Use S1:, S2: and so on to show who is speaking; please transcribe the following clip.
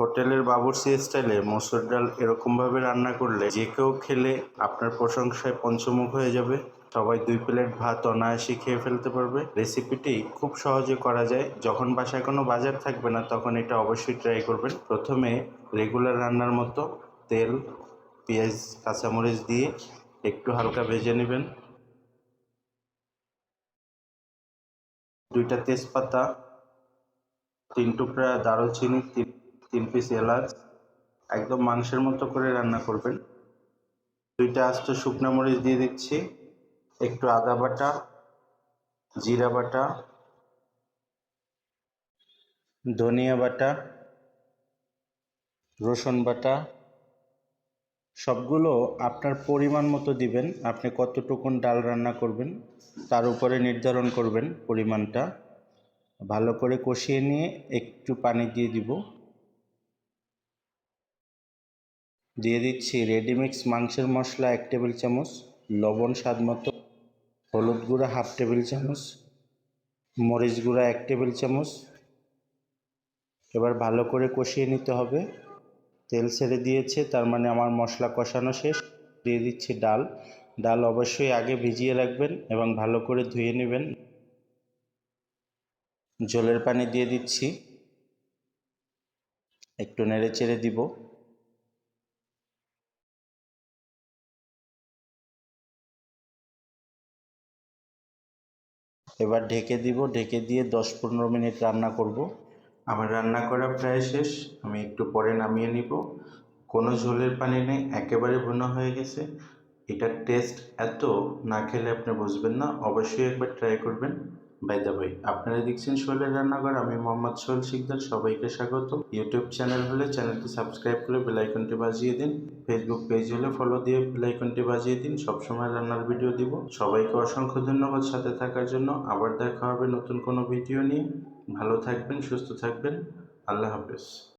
S1: হোটেলের বাবুর্চি স্টাইলে মসুর ডাল এরকমভাবে রান্না করলে যে কেউ খেলে আপনার প্রশংসায় পঞ্চমুখ হয়ে যাবে। সবাই দুই প্লেট ভাত অনায়াসে খেয়ে ফেলতে পারবে। রেসিপিটি খুব সহজে করা যায়। যখন বাসায় কোনো বাজার থাকবে না, তখন এটা অবশ্যই ট্রাই করবেন। প্রথমে রেগুলার রান্নার মতো তেল, পেঁয়াজ, কাঁচামরিচ দিয়ে একটু হালকা ভেজে নেবেন। দুইটা তেজপাতা, তিন টুকরা দারুচিনি, তিন তিন পিস এলাচ, একদম মাংসের মতো করে রান্না করবেন। দুইটা আস্ত শুকনো মরিচ দিয়ে দিচ্ছি, একটু আদা বাটা, জিরা বাটা, ধনিয়া বাটা, রসুন বাটা, সবগুলো আপনার পরিমাণ মতো দিবেন। আপনি কতটুকুন ডাল রান্না করবেন, তার উপরে নির্ধারণ করবেন পরিমাণটা। ভালো করে কষিয়ে নিয়ে একটু পানি দিয়ে দিব। দিয়ে দিচ্ছি রেডিমিক্স মাংসের মশলা এক টেবিল চামচ, লবণ স্বাদ মতো, হলুদ গুঁড়া হাফ টেবিল চামচ, মরিচ গুঁড়া এক টেবিল চামচ। এবার ভালো করে কষিয়ে নিতে হবে। তেল ছেড়ে দিয়েছে, তার মানে আমার মশলা কষানো শেষ। দিয়ে দিচ্ছি ডাল। ডাল অবশ্যই আগে ভিজিয়ে রাখবেন এবং ভালো করে ধুয়ে নেবেন। জলের পানি দিয়ে দিচ্ছি। একটু নেড়ে চেড়ে দিব। এবার ঢেকে দিব, ঢেকে দিয়ে দশ পনেরো মিনিট রান্না করব। আমার রান্না করা প্রায় শেষ, আমি একটু পরে নামিয়ে নিব। কোনো ঝোলের পানি নেই, একেবারে ভুনা হয়ে গেছে। এটার টেস্ট এত, না খেলে আপনি বুঝবেন না, অবশ্যই একবার ট্রাই করবেন। বাই দা বাই আপনারা দেখছেন শোলের রান্নাঘর, আমি মোহাম্মদ সোহেল শিকদার, সবাইকে স্বাগত। ইউটিউব চ্যানেল হলে চ্যানেলটি সাবস্ক্রাইব করে বেলাইকনটি বাজিয়ে দিন। ফেসবুক পেজ হলে ফলো দিয়ে বেলাইকনটি বাজিয়ে দিন। সবসময় রান্নার ভিডিও দিব। সবাইকে অসংখ্য ধন্যবাদ সাথে থাকার জন্য। আবার দেখা হবে নতুন কোনো ভিডিও নিয়ে। ভালো থাকবেন, সুস্থ থাকবেন। আল্লাহ হাফেজ।